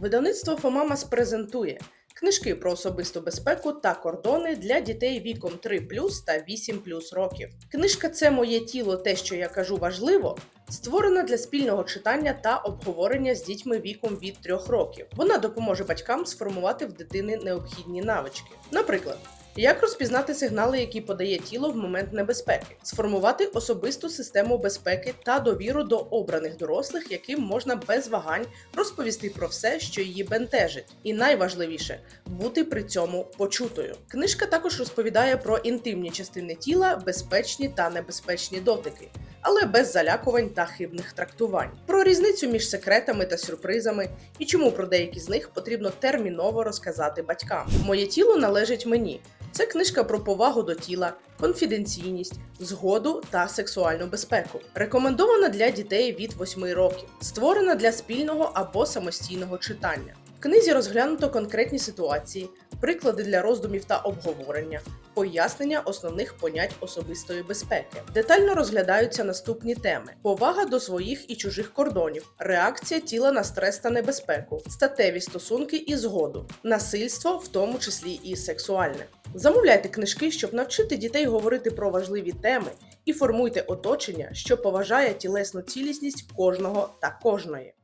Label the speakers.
Speaker 1: Видавництво Фомамас презентує книжки про особисту безпеку та кордони для дітей віком 3 та 8 років. Книжка Це моє тіло, те, що я кажу, важливо. Створена для спільного читання та обговорення з дітьми віком від 3 років. Вона допоможе батькам сформувати в дитини необхідні навички. Наприклад, як розпізнати сигнали, які подає тіло в момент небезпеки, сформувати особисту систему безпеки та довіру до обраних дорослих, яким можна без вагань розповісти про все, що її бентежить, і найважливіше бути при цьому почутою. Книжка також розповідає про інтимні частини тіла, безпечні та небезпечні дотики. Але без залякувань та хибних трактувань, про різницю між секретами та сюрпризами і чому про деякі з них потрібно терміново розказати батькам. Моє тіло належить мені. Це книжка про повагу до тіла, конфіденційність, згоду та сексуальну безпеку. Рекомендована для дітей від 8 років, створена для спільного або самостійного читання. В книзі розглянуто конкретні ситуації, приклади для роздумів та обговорення, пояснення основних понять особистої безпеки. Детально розглядаються наступні теми: повага до своїх і чужих кордонів, реакція тіла на стрес та небезпеку, статеві стосунки і згоду, насильство, в тому числі і сексуальне. Замовляйте книжки, щоб навчити дітей говорити про важливі теми, і формуйте оточення, що поважає тілесну цілісність кожного та кожної.